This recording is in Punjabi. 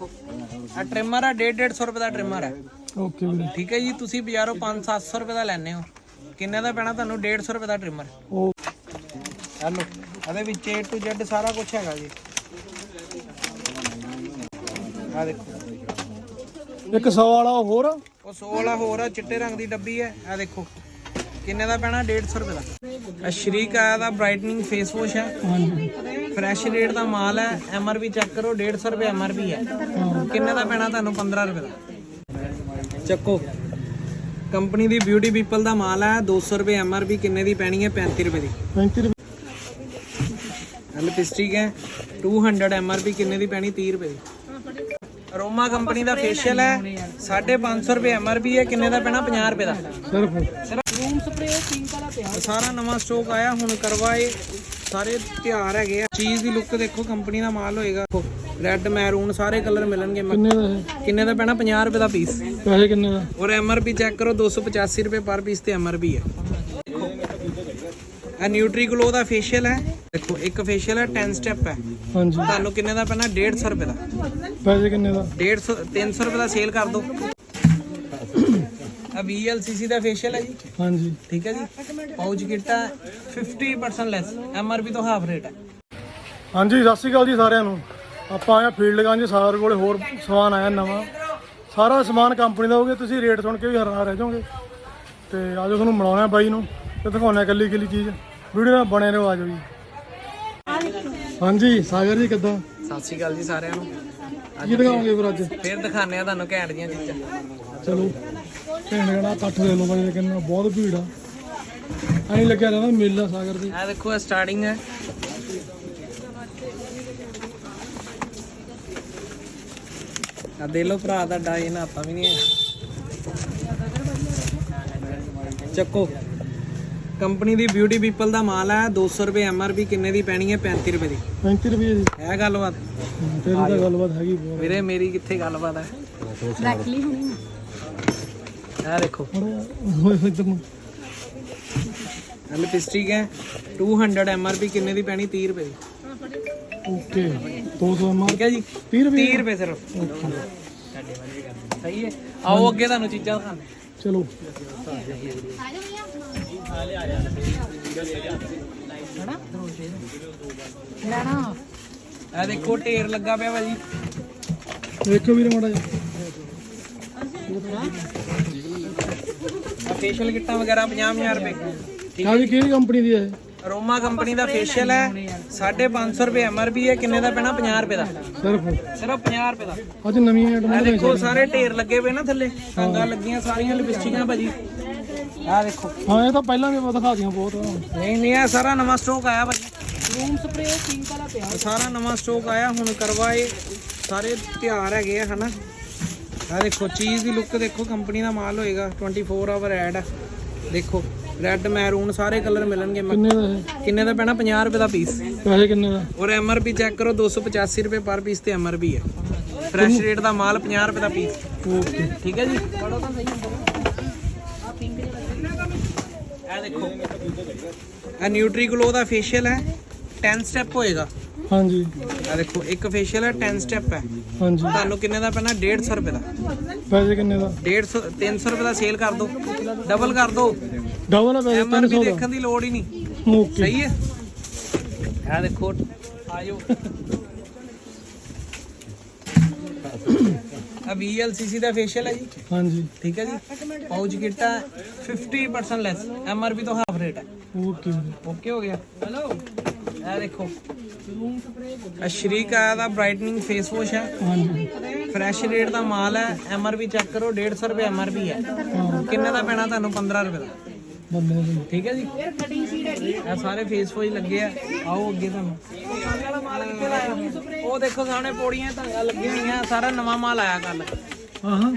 ਦੇਖੋ। ਆ ਟ੍ਰਿਮਰ ਆ 1.5 150 ਰੁਪਏ ਦਾ ਟ੍ਰਿਮਰ ਹੈ ਓਕੇ ਵੀਰੇ। ਠੀਕ ਹੈ ਜੀ ਤੁਸੀਂ ਬਾਜ਼ਾਰੋਂ 5-700 ਰੁਪਏ ਦਾ ਲੈਣੇ ਹੋ। ਕਿੰਨੇ ਦਾ ਪੈਣਾ ਤੁਹਾਨੂੰ? 150 ਰੁਪਏ ਦਾ ਟ੍ਰਿਮਰ ਉਹ ਹੈਲੋ ਇਹਦੇ ਵਿੱਚ A to Z ਸਾਰਾ ਕੁਝ ਹੈਗਾ ਜੀ। ਆ ਦੇਖੋ। ਇੱਕ 100 ਵਾਲਾ ਹੋਰ? ਉਹ 100 ਵਾਲਾ ਹੋਰ ਆ ਚਿੱਟੇ ਰੰਗ ਦੀ ਡੱਬੀ ਹੈ। ਆ ਦੇਖੋ। ਕਿੰਨੇ ਦਾ ਪੈਣਾ? 150 ਰੁਪਏ ਦਾ। ਆ ਸ਼ਰੀਕ ਆਇਆ ਦਾ ਬ੍ਰਾਈਟਨਿੰਗ ਫੇਸ ਵਾਸ਼ ਹੈ। ਫਰੈਸ਼ ਰੇਟ ਦਾ ਮਾਲ ਹੈ। ਐਮਆਰਪੀ ਚੈੱਕ ਕਰੋ 150 ਰੁਪਏ ਐਮਆਰਪੀ ਹੈ। ਕਿੰਨੇ ਦਾ ਪੈਣਾ ਤੁਹਾਨੂੰ? 15 ਰੁਪਏ ਦਾ। ਚੱਕੋ। ਕੰਪਨੀ ਦੀ ਬਿਊਟੀ ਪੀਪਲ ਦਾ ਮਾਲ ਹੈ। 200 ਰੁਪਏ ਐਮਆਰਪੀ ਕਿੰਨੇ ਦੀ ਪੈਣੀ ਹੈ? 35 ਰੁਪਏ ਦੀ। 35 ਰੁਪਏ। ਲਿਪਸਟਿਕ ਹੈ। 200 ਐਮਆਰਪੀ ਕਿੰਨੇ ਦੀ ਪੈਣੀ? 30 ਰੁਪਏ ਦੀ। ਅਰੋਮਾ ਕੰਪਨੀ ਦਾ ਫੇਸ਼ੀਅਲ ਹੈ। 550 ਰੁਪਏ ਐਮਆਰਪੀ ਹੈ। ਕਿੰਨੇ ਦਾ ਪੈਣਾ? 50 ਰੁਪਏ ਦਾ। ਸਿਰਫ। ਰੂਮ ਸਪਰੇ ਪਿੰਕ ਵਾਲਾ ਪਿਆ ਸਾਰਾ ਨਵਾਂ ਸਟਾਕ ਆਇਆ ਹੁਣ ਕਰਵਾਏ। ਸਾਰੇ ਤਿਉਹਾਰ ਹੈਗੇ ਆ। ਚੀਜ਼ ਦੀ ਲੁੱਕ ਦੇਖੋ ਕੰਪਨੀ ਦਾ ਮਾਲ ਹੋਏਗਾ। ਰੈੱਡ ਮੈਰੂਨ ਸਾਰੇ ਕਲਰ ਮਿਲਣਗੇ ਕਿੰਨੇ ਦਾ ਇਹ? ਕਿੰਨੇ ਦਾ ਪੈਣਾ? 50 ਰੁਪਏ ਦਾ ਪੀਸ ਪੈਸੇ ਕਿੰਨੇ ਦਾ? ਔਰ ਐਮਆਰਪੀ ਚੈੱਕ ਕਰੋ 285 ਰੁਪਏ ਪਰ ਪੀਸ ਤੇ ਐਮਆਰਪੀ ਹੈ। ਆ ਨਿਊਟਰੀ ਗਲੋ ਦਾ ਫੇਸ਼ੀਅਲ ਹੈ। ਦੇਖੋ ਇੱਕ ਫੇਸ਼ੀਅਲ ਹੈ 10 ਸਟੈਪ ਹੈ। ਹਾਂਜੀ। ਤੁਹਾਨੂੰ ਕਿੰਨੇ ਦਾ ਪੈਣਾ? 150 ਰੁਪਏ ਦਾ। ਪੈਸੇ ਕਿੰਨੇ ਦਾ? 150 300 ਰੁਪਏ ਦਾ ਸੇਲ ਕਰ ਦਿਓ। ਆ VLCC ਦਾ ਫੇਸ਼ੀਅਲ ਹੈ ਜੀ। ਹਾਂਜੀ। ਠੀਕ ਹੈ ਜੀ। ਪਾਉਚ ਕਿੱਟ ਹੈ 50% ਲੈਸ ਐਮਆਰਪੀ ਤੋਂ ਹਾਫ ਰੇਟ ਹੈ। ਹਾਂਜੀ ਸਤਿ ਸ਼੍ਰੀ ਅਕਾਲ ਜੀ ਸਾਰਿਆਂ ਨੂੰ। ਆਪਾਂ ਆਇਆ ਫੀਲਡ ਗੰਜ ਸਾਰ ਕੋਲੇ ਹੋਰ ਸਮਾਨ ਆਇਆ ਨਵਾਂ। ਸਾਰਾ ਸਮਾਨ ਕੰਪਨੀ ਦਾ ਹੋਊਗਾ ਤੁਸੀਂ ਰੇਟ ਸੁਣ ਕੇ ਵੀ ਹੈਰਾਨ ਰਹਿ ਜਾਓਗੇ। ਤੇ ਆਜੋ ਤੁਹਾਨੂੰ ਮਿਲਾਉਣਾ ਬਾਈ ਨੂੰ ਤੇ ਦਿਖਾਉਣਾ ਇਕੱਲੀ ਇਕੱਲੀ ਚੀਜ਼। ਵੀਡੀਓ ਨਾਲ ਬਣੇ ਰਹੋ ਆਜੋ ਜੀ। ਹਾਂਜੀ ਸਾਗਰ ਜੀ ਕਿੱਦਾਂ? ਸਤਿ ਸ਼੍ਰੀ ਅਕਾਲ ਜੀ ਸਾਰਿਆਂ ਨੂੰ। ਕੀ ਦਿਖਾਓਗੇ ਫਿਰ ਅੱਜ? ਫੇਰ ਦਿਖਾਣੇ ਆ ਤੁਹਾਨੂੰ ਘੈਂਟ ਦੀਆਂ ਚੀਜ਼ਾਂ। ਚਲੋ ਭੈਣ ਇਕੱਠ ਦੇ ਲੋ ਬਾਈ ਦੇ ਕਿੰਨਾ ਬਹੁਤ ਭੀੜ ਆ। ਐਂ ਲੱਗਿਆ ਰਹਿੰਦਾ ਮੇਲਾ ਸਾਗਰ ਦੇ ਇਹ ਦੇਖੋ ਸਟਾਰਟਿੰਗ ਹੈ। ਆ ਦੇ ਲੋ ਭਰਾ ਦਾ ਡਾਈ ਨਾਤਾ ਵੀ ਨਹੀਂ ਹੈ। ਚੱਕੋ। ਕੰਪਨੀ ਦੀ ਬਿਊਟੀ ਪੀਪਲ ਦਾ ਮਾਲ ਹੈ 200 ਰੁਪਏ ਐਮਆਰਪੀ ਕਿੰਨੇ ਦੀ ਪੈਣੀ ਹੈ? 35 ਰੁਪਏ ਦੀ। 35 ਰੁਪਏ ਜੀ ਹੈ ਗੱਲਬਾਤ। ਤੇਰੀ ਤਾਂ ਗੱਲਬਾਤ ਹੈਗੀ ਬਹੁਤ। ਵੀਰੇ ਮੇਰੀ ਕਿੱਥੇ ਗੱਲਬਾਤ ਹੈ? ਰੱਖਲੀ ਹੋਣੀ ਇਹ ਦੇਖੋ। ਹੋਏ ਹੋਏ ਨੂੰ ਲਿਪਸਟਿਕ ਹੈ। 200 ਐਮਆਰਪੀ ਕਿੰਨੇ ਦੀ ਪੈਣੀ? 30 ਰੁਪਏ ਦੀ। ਓਕੇ 200 ਮਾਰ ਠੀਕ ਹੈ ਜੀ। 30 ਰੁਪਏ 30 ਰੁਪਏ ਸਿਰਫ। ਸਹੀ ਹੈ। ਆਓ ਅੱਗੇ ਤੁਹਾਨੂੰ ਚੀਜ਼ਾਂ ਦਿਖਾਉਂਦੇ ਚਲੋ। ਲੈਣਾ। ਇਹ ਦੇਖੋ ਢੇਰ ਲੱਗਾ ਪਿਆ ਭਾਜੀ। ਵੇਖੋ ਵੀਰੇ ਮਾੜਾ ਜਿਹਾ। ਆ ਫੇਸ਼ੀਅਲ ਕਿੱਟਾਂ ਵਗੈਰਾ 50 ਰੁਪਏ ਠੀਕ ਆਹ ਜੀ ਕਿਹੜੀ ਕੰਪਨੀ ਦੀ ਹੈ? ਅਰੋਮਾ ਕੰਪਨੀ ਦਾ ਫੇਸ਼ੀਅਲ ਹੈ। 550 ਰੁਪਏ ਐਮਆਰਪੀ ਹੈ। ਕਿੰਨੇ ਦਾ ਪੈਣਾ? 50 ਰੁਪਏ ਦਾ। ਸਿਰਫ। ਸਿਰਫ 50 ਰੁਪਏ ਦਾ। ਅੱਜ ਨਵੀਆਂ ਆਈਟਮਾਂ ਦੇਖੋ ਸਾਰੇ ਢੇਰ ਲੱਗੇ ਪਏ ਨਾ ਥੱਲੇ। ਟਾਂਗਾ ਲੱਗੀਆਂ ਸਾਰੀਆਂ ਲਿਪਸਟਿਕਾਂ ਭਾਜੀ। ਆ ਦੇਖੋ। ਹਾਂ ਇਹ ਤਾਂ ਪਹਿਲਾਂ ਵੀ ਦਿਖਾ ਦੀਆਂ ਬਹੁਤ। ਨਹੀਂ ਨਹੀਂ ਇਹ ਸਾਰਾ ਨਵਾਂ ਸਟਾਕ ਆਇਆ ਭਾਜੀ ਰੂਮ ਸਪਰੇ ਪਿੰਕ ਵਾਲਾ ਪਿਆ। ਸਾਰਾ ਨਵਾਂ ਸਟਾਕ ਆਇਆ ਹੁਣ ਕਰਵਾਏ। ਸਾਰੇ ਤਿਉਹਾਰ ਹੈਗੇ ਆ ਹਨਾ? ਆ ਦੇਖੋ ਚੀਜ਼ ਦੀ ਲੁੱਕ ਦੇਖੋ ਕੰਪਨੀ ਦਾ ਮਾਲ ਹੋਏਗਾ 24 ਆਵਰ ਐਡ ਦੇਖੋ ਰੈੱਡ ਮੈਰੂਨ ਸਾਰੇ ਕਲਰ ਮਿਲਣਗੇ ਕਿੰਨੇ ਦਾ ਕਿੰਨੇ ਦਾ ਪੈਣਾ? 50 ਰੁਪਏ ਦਾ ਪੀਸ ਪੈਸੇ ਕਿੰਨੇ ਦਾ? ਔਰ ਐਮਆਰਪੀ ਚੈੱਕ ਕਰੋ 285 ਰੁਪਏ ਪਰ ਪੀਸ ਤੇ ਐਮਆਰਪੀ ਹੈ ਫਰੈਸ਼ ਰੇਟ ਦਾ ਮਾਲ 50 ਰੁਪਏ ਦਾ ਪੀਸ ਓਕੇ ਠੀਕ ਹੈ ਜੀ? ਇਹ ਦੇਖੋ। ਇਹ ਨਿਊਟਰੀ ਗਲੋ ਦਾ ਫੇਸ਼ੀਅਲ ਹੈ। 10 ਸਟੈਪ ਹੋਏਗਾ। ਹਾਂਜੀ। ਇਹ ਦੇਖੋ ਇੱਕ ਫੇਸ਼ੀਅਲ ਹੈ 10 ਸਟੈਪ ਹੈ। ਹਾਂਜੀ। ਤੁਹਾਨੂੰ ਕਿੰਨੇ ਦਾ ਪੈਣਾ? 150 ਰੁਪਏ ਦਾ। ਪੈਸੇ ਕਿੰਨੇ ਦਾ? 150 300 ਰੁਪਏ ਦਾ ਸੇਲ ਕਰ ਦੋ। ਡਬਲ ਕਰ ਦੋ। ਡਬਲ ਆ ਪੈਸੇ ਐਮਆਰਪੀ 300 ਦੇਖਣ ਦੀ ਲੋੜ ਹੀ ਨਹੀਂ। ਦਾ ਓਕੇ। ਸਹੀ ਹੈ? ਇਹ ਦੇਖੋ ਆਜੋ VLCC ਦਾ ਫੇਸ਼ੀਅਲ ਹੈ ਜੀ। ਹਾਂਜੀ। ਠੀਕ ਹੈ ਜੀ। ਪਾਉਚ ਕਿੱਟ ਹੈ 50% ਲੈਸ ਐਮਆਰਪੀ ਤੋਂ ਹਾਫ ਰੇਟ ਹੈ। ਓਕੇ। ਓਕੇ ਹੋ ਗਿਆ। ਹੈਲੋ ਇਹ ਦੇਖੋ। ਆ ਸ਼ਰੀਕ ਆਇਆ ਦਾ ਬ੍ਰਾਈਟਨਿੰਗ ਫੇਸ ਵਾਸ਼ ਹੈ। ਹਾਂਜੀ। ਫਰੈਸ਼ ਰੇਟ ਦਾ ਮਾਲ ਹੈ। ਐਮਆਰਪੀ ਚੈੱਕ ਕਰੋ 150 ਰੁਪਏ ਐਮਆਰਪੀ ਹੈ। ਕਿੰਨੇ ਦਾ ਪੈਣਾ ਤੁਹਾਨੂੰ? 15 ਰੁਪਏ ਦਾ। ਠੀਕ ਹੈ ਜੀ। ਇਹ ਸਾਰੇ ਫੇਸ ਵਾਸ਼ ਲੱਗੇ ਆ। ਆਓ ਅੱਗੇ ਤੁਹਾਨੂੰ। ਮਾਲ ਕਿੱਥੇ ਲਾਇਆ ਉਹ ਦੇਖੋ ਸਾਹਮਣੇ ਪੌੜੀਆਂ ਧਾਗਾ ਲੱਗੀਆਂ ਹੋਈਆਂ ਸਾਰਾ ਨਵਾਂ ਮਾਲ ਆਇਆ ਕੱਲ ਹਾਂ ਹਾਂ।